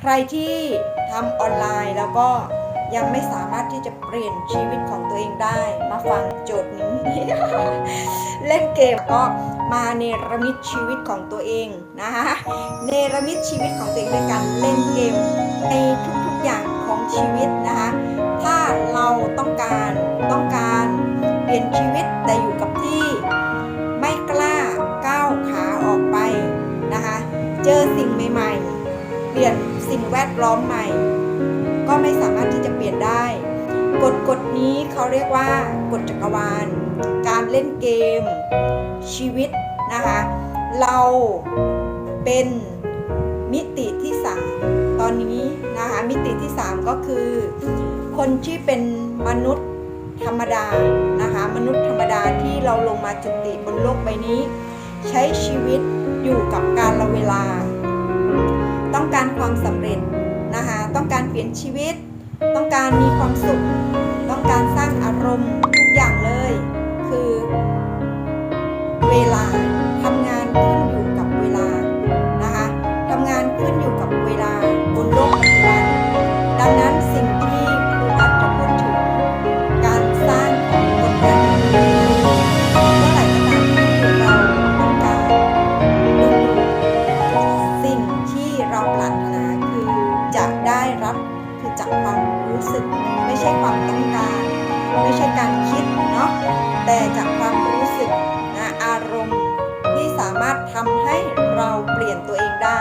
ใครที่ทำออนไลน์แล้วก็ยังไม่สามารถที่จะเปลี่ยนชีวิตของตัวเองได้ มาฟังโจทย์นี้ เล่นเกมก็มาเนรมิตชีวิตของตัวเองนะคะเนรมิตชีวิตของตัวเองด้วยการเล่นเกมในทุกๆอย่างของชีวิตนะคะถ้าเราต้องการต้องการเปลี่ยนชีวิตแต่อยู่กับที่ไม่กล้าก้าวขาออกไปนะคะเจอสิ่งใหม่ เปลี่ยนสิ่งแวดล้อมใหม่ ก็ไม่สามารถที่จะเปลี่ยนได้ กฎกฎนี้เขาเรียกว่ากฎจักรวาล การเล่นเกม ชีวิตนะคะ เราเป็นมิติที่ 3 ตอนนี้นะคะมิติที่ 3 ก็คือ คนที่เป็นมนุษย์ธรรมดานะคะมนุษย์ธรรมดาที่เราลงมาจุติบนโลกใบนี้ ใช้ชีวิตอยู่กับการละเวลา ต้องการเปลี่ยนชีวิต ต้องการมีความสุข ต้องการสร้างอา คือจากความรู้สึก ไม่ใช่ความต้องการ ไม่ใช่การคิดเนาะแต่จากความรู้สึกนะอารมณ์ที่สามารถทำให้เราเปลี่ยนตัวเองได้